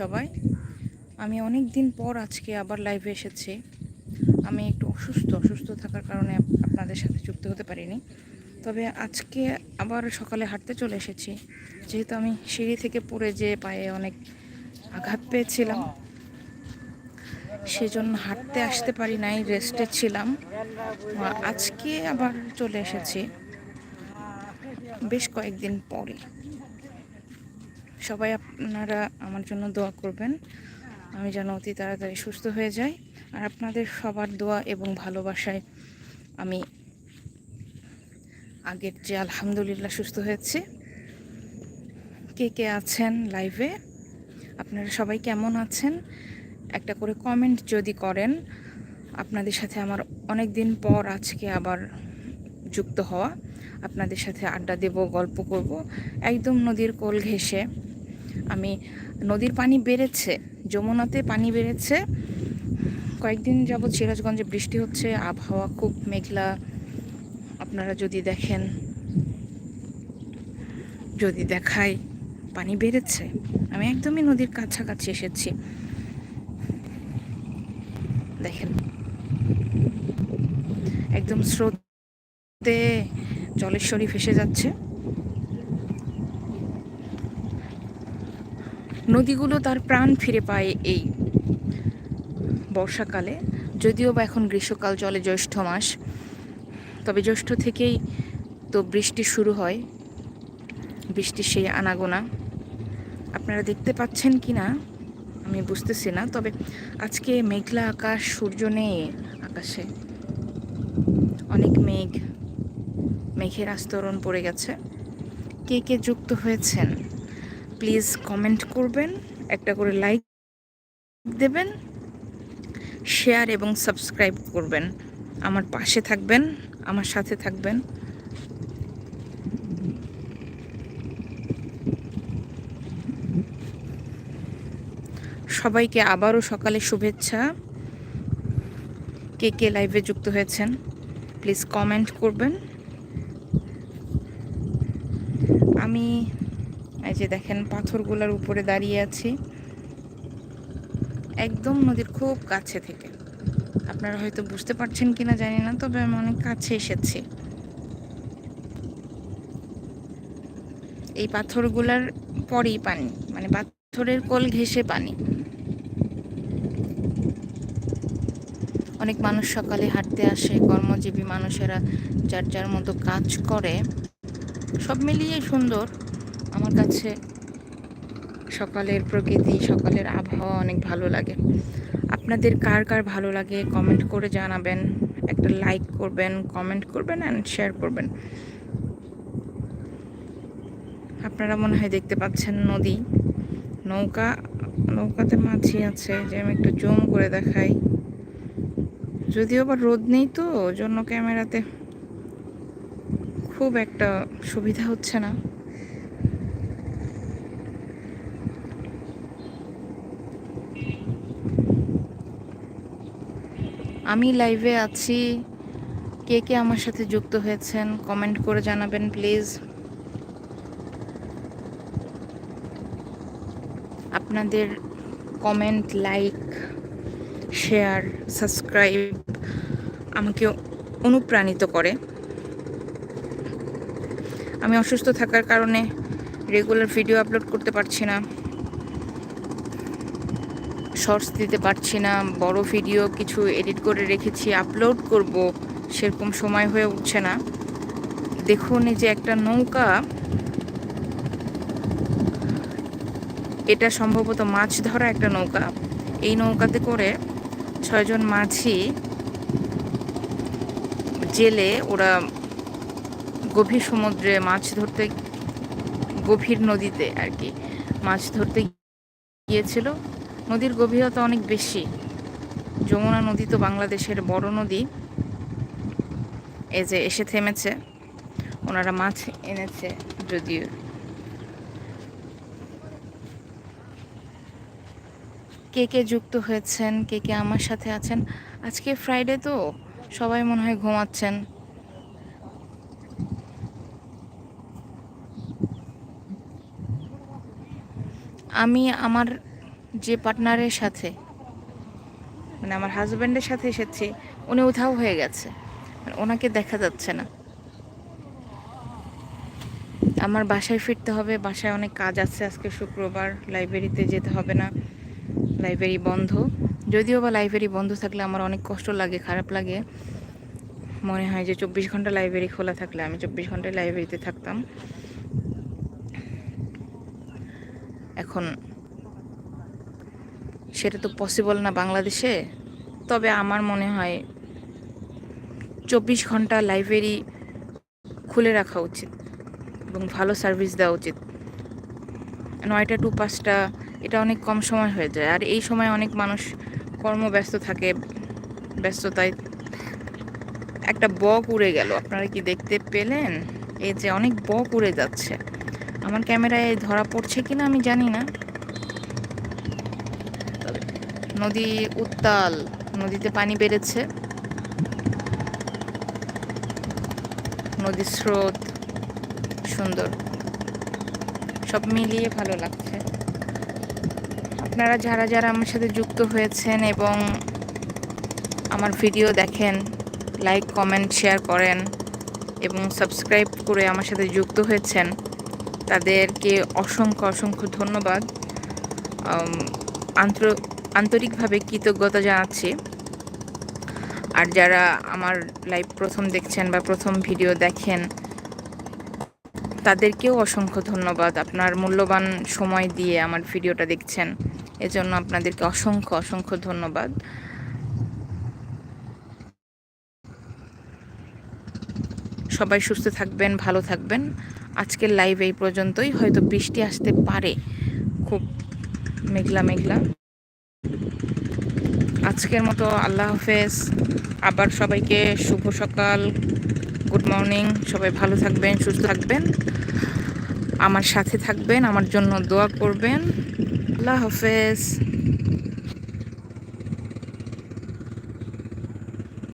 সবাই। আমি অনেক দিন পর আজকে আবার লাইভে এসেছি। আমি একটু অসুস্থ অসুস্থ থাকার কারণে আপনাদের সাথে যুক্ত হতে পারিনি। তবে আজকে আবার সকালে হাঁটতে চলে এসেছি। যেহেতু আমি সিঁড়ি থেকে পড়ে যে পায়ে অনেক আঘাত পেয়েছিলাম, সেজন্য হাঁটতে আসতে পারি নাই রেস্টে ছিলাম। আজকে আবার চলে এসেছি। বেশ কয়েকদিন পরে সবাই আপনারা আমার জন্য দোয়া করবেন। আমি যেন অতি তাড়াতাড়ি সুস্থ হয়ে যাই। আর আপনাদের সবার দোয়া এবং ভালোবাসায় আমি আগের যে আলহামদুলিল্লাহ সুস্থ হয়েছে। কে কে আছেন লাইভে আপনারা সবাই কেমন আছেন? একটা করে কমেন্ট যদি করেন, আপনাদের সাথে আমার অনেক দিন পর আজকে আবার যুক্ত হওয়া। আপনাদের সাথে আড্ডা দেব, গল্প করব। একদম নদীর কোল ঘেঁষে। আমি নদীর পানি বেড়েছে, যমুনাতে পানি বেড়েছে। কয়েকদিন যাবৎ সিরাজগঞ্জে বৃষ্টি হচ্ছে, আবহাওয়া খুব মেঘলা। আপনারা যদি দেখেন, যদি দেখাই, পানি বেড়েছে। আমি একদমই নদীর কাছাকাছি এসেছি। দেখেন। একদম স্রোতে জলেশ্বরী ভেসে যাচ্ছে। নদীগুলো তার প্রাণ ফিরে পায় এই বর্ষাকালে। যদিও বা এখন গ্রীষ্মকাল চলে জ্যৈষ্ঠ মাস, তবে জ্যৈষ্ঠ থেকেই তো বৃষ্টি শুরু হয়, বৃষ্টির সেই আনাগোনা। আপনারা দেখতে পাচ্ছেন কি না, আমি বুঝতেছি না, তবে আজকে মেঘলা আকাশ, সূর্য নেই আকাশে। অনেক মেঘ, মেঘের আস্তরণ পড়ে গেছে। কে কে যুক্ত হয়েছেন? প্লিজ কমেন্ট করবেন, একটা করে লাইক দেবেন শেয়ার এবং সাবস্ক্রাইব করবেন। আমার পাশে থাকবেন, আমার সাথে থাকবেন। সবাইকে আবারও সকালে শুভেচ্ছা। কে কে লাইভে যুক্ত হয়েছেন প্লিজ কমেন্ট করবেন। আমি এই যে দেখেন, পাথরগুলোর উপরে দাঁড়িয়ে আছি। একদম নদীর খুব কাছে থেকে। আপনারা হয়তো বুঝতে পারছেন কিনা জানি না, তবে আমি অনেক কাছে এসেছি। এই পাথরগুলার পরেই পানি মানে পাথরের কোল ঘেঁষে পানি। অনেক মানুষ সকালে হাঁটতে আসে, কর্মজীবী মানুষেরা যার যার মতো কাজ করে। সব মিলিয়ে সুন্দর। আমার কাছে সকালের প্রকৃতি, সকালের আবহাওয়া অনেক ভালো লাগে। আপনাদের কার কার ভালো লাগে কমেন্ট করে জানাবেন। একটা লাইক করবেন কমেন্ট করবেন অ্যান্ড শেয়ার করবেন। আপনারা মনে হয় দেখতে পাচ্ছেন নদী। নৌকা, নৌকাতে মাছি আছে যে আমি একটু জুম করে দেখাই। যদিও বা রোদ নেই তো জন্য ক্যামেরাতে খুব একটা সুবিধা হচ্ছে না। আমি লাইভে আছি। কে কে আমার সাথে যুক্ত হয়েছেন কমেন্ট করে জানাবেন প্লিজ আপনাদের কমেন্ট লাইক শেয়ার সাবস্ক্রাইব আমাকে অনুপ্রাণিত করে। আমি অসুস্থ থাকার কারণে রেগুলার ভিডিও আপলোড করতে পারছি না। শর্টস দিতে পারছি না, বড় ভিডিও কিছু এডিট করে রেখেছি আপলোড করব, সেরকম সময় হয়ে উঠছে না। দেখুন এই যে একটা নৌকা, এটা সম্ভবত মাছ ধরা একটা নৌকা। এই নৌকাতে করে ছয়জন মাঝি জেলে ওরা গভীর সমুদ্রে মাছ ধরতে, গভীর নদীতে আর কি, মাছ ধরতে গিয়েছিল। নদীর গভীরতা অনেক বেশি। যমুনা নদী তো বাংলাদেশের বড় নদী। এ যে এসে থেমেছে। ওনারা মাছ এনেছে যদিও। কে কে যুক্ত হয়েছেন, কে কে আমার সাথে আছেন? আজকে ফ্রাইডে তো সবাই মনে হয় ঘুমাচ্ছেন। আমি আমার যে পার্টনারের সাথে মানে আমার হাজব্যান্ডের সাথে এসেছি, উনি উধাও হয়ে গেছে। মানে ওনাকে দেখা যাচ্ছে না। আমার বাসায় ফিরতে হবে, বাসায় অনেক কাজ আছে, আজকে শুক্রবার, লাইব্রেরিতে যেতে হবে না। লাইব্রেরি বন্ধ। যদিও বা লাইব্রেরি বন্ধ থাকলে আমার অনেক কষ্ট লাগে, খারাপ লাগে। মনে হয় যে চব্বিশ ঘণ্টা লাইব্রেরি খোলা থাকলে আমি চব্বিশ ঘন্টায় লাইব্রেরিতে থাকতাম। এখন সেটা তো পসিবল না বাংলাদেশে। তবে আমার মনে হয় চব্বিশ ঘণ্টা লাইব্রেরি খুলে রাখা উচিত এবং ভালো সার্ভিস দেওয়া উচিত। নয়টা টু পাঁচটা এটা অনেক কম সময় হয়ে যায়। আর এই সময় অনেক মানুষ কর্মব্যস্ত থাকে, ব্যস্ততায়। একটা বক উড়ে গেল, আপনারা কি দেখতে পেলেন? এই যে অনেক বক উড়ে যাচ্ছে। আমার ক্যামেরায় ধরা পড়ছে কিনা আমি জানি না। নদী উত্তাল নদীতে পানি বেড়েছে। নদীর স্রোত সুন্দর। সব মিলিয়ে ভালো লাগছে। আপনারা যারা যারা আমার সাথে যুক্ত হয়েছেন এবং আমার ভিডিও দেখেন লাইক কমেন্ট শেয়ার করেন এবং সাবস্ক্রাইব করে আমার সাথে যুক্ত হয়েছেন তাদেরকে অসংখ্য অসংখ্য ধন্যবাদ। আম, আন্তর আন্তরিকভাবে কৃতজ্ঞতা জানাচ্ছি। আর যারা আমার লাইভ প্রথম দেখছেন বা প্রথম ভিডিও দেখেন, তাদেরকেও অসংখ্য ধন্যবাদ। আপনার মূল্যবান সময় দিয়ে আমার ভিডিওটা দেখছেন, এজন্য আপনাদেরকে অসংখ্য অসংখ্য ধন্যবাদ। সবাই সুস্থ থাকবেন, ভালো থাকবেন। আজকের লাইভ এই পর্যন্তই। হয়তো বৃষ্টি আসতে পারে। খুব মেঘলা মেঘলা। আজকের মতো আল্লাহ হাফেজ। আবার সবাইকে শুভ সকাল, গুড মর্নিং। সবাই ভালো থাকবেন, সুস্থ থাকবেন। আমার সাথে থাকবেন, আমার জন্য দোয়া করবেন। আল্লাহ হাফেজ।